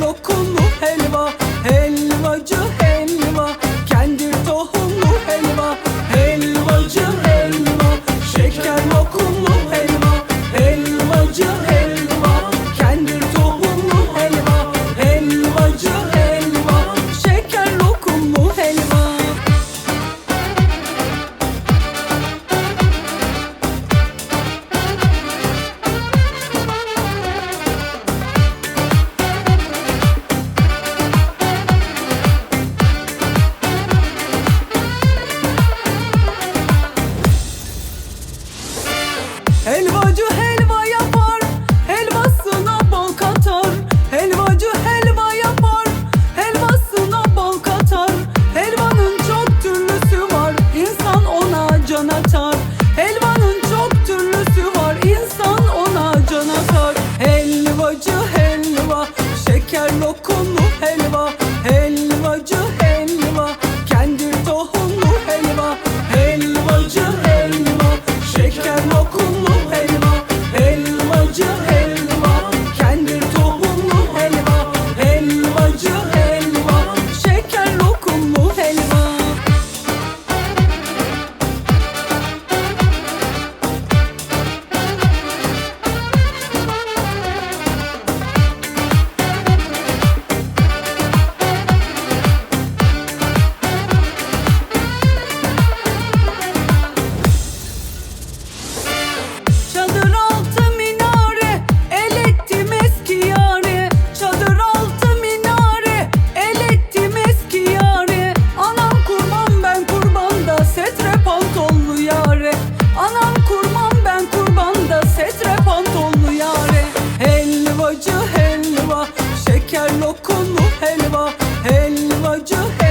lokumlu helva dokunlu helva? Helvacı helva